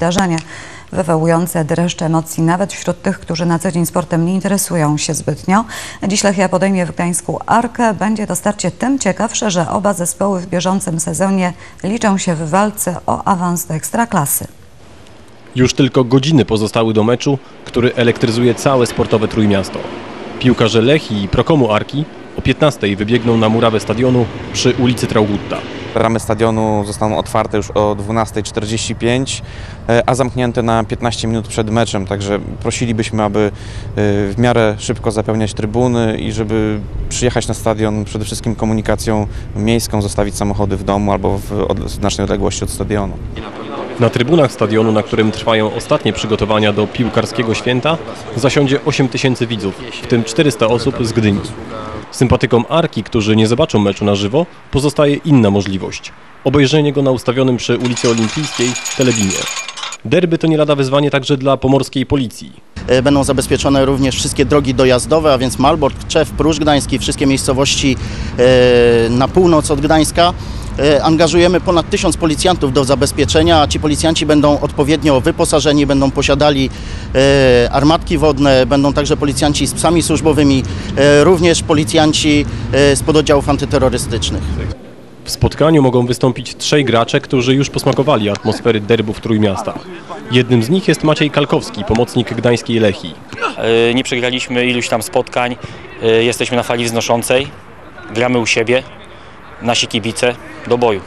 Wydarzenie wywołujące dreszcze emocji nawet wśród tych, którzy na co dzień sportem nie interesują się zbytnio. Dziś Lechia podejmie w Gdańsku Arkę. Będzie to starcie tym ciekawsze, że oba zespoły w bieżącym sezonie liczą się w walce o awans do Ekstraklasy. Już tylko godziny pozostały do meczu, który elektryzuje całe sportowe Trójmiasto. Piłkarze Lechii i Prokomu Arki o 15 wybiegną na murawę stadionu przy ulicy Traugutta. Ramy stadionu zostaną otwarte już o 12.45, e, a zamknięte na 15 minut przed meczem, także prosilibyśmy, aby e, w miarę szybko zapełniać trybuny i żeby przyjechać na stadion przede wszystkim komunikacją miejską, zostawić samochody w domu albo w znacznej odległości od stadionu. Na trybunach stadionu, na którym trwają ostatnie przygotowania do piłkarskiego święta, zasiądzie 8 tysięcy widzów, w tym 400 osób z Gdyni. Sympatykom Arki, którzy nie zobaczą meczu na żywo, pozostaje inna możliwość. Obejrzenie go na ustawionym przy ulicy Olimpijskiej telebimie. Derby to nie lada wyzwanie także dla pomorskiej policji. E, Będą zabezpieczone również wszystkie drogi dojazdowe, a więc Malbork, Czew, Pruszcz Gdański, wszystkie miejscowości e, na północ od Gdańska. E, Angażujemy ponad tysiąc policjantów do zabezpieczenia, a ci policjanci będą odpowiednio wyposażeni, będą posiadali e, armatki wodne, będą także policjanci z psami służbowymi, e, również policjanci z pododdziałów antyterrorystycznych. W spotkaniu mogą wystąpić trzej gracze, którzy już posmakowali atmosfery derbów Trójmiasta. Jednym z nich jest Maciej Kalkowski, pomocnik gdańskiej Lechii. Nie przegraliśmy iluś tam spotkań, jesteśmy na fali wznoszącej, gramy u siebie, nasi kibice do boju.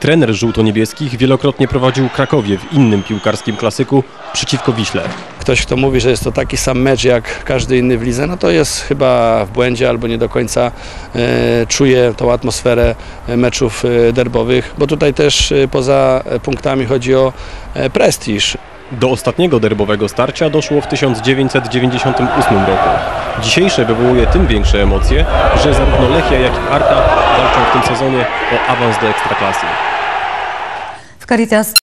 Trener żółto-niebieskich wielokrotnie prowadził Krakowie w innym piłkarskim klasyku przeciwko Wiśle. Ktoś, kto mówi, że jest to taki sam mecz jak każdy inny w lidze, no to jest chyba w błędzie albo nie do końca e, czuje tą atmosferę e, meczów e, derbowych, bo tutaj też e, poza punktami chodzi o prestiż. Do ostatniego derbowego starcia doszło w 1998 roku. Dzisiejsze wywołuje tym większe emocje, że zarówno Lechia, jak i Arka walczą w tym sezonie o awans do Ekstraklasy. Caritas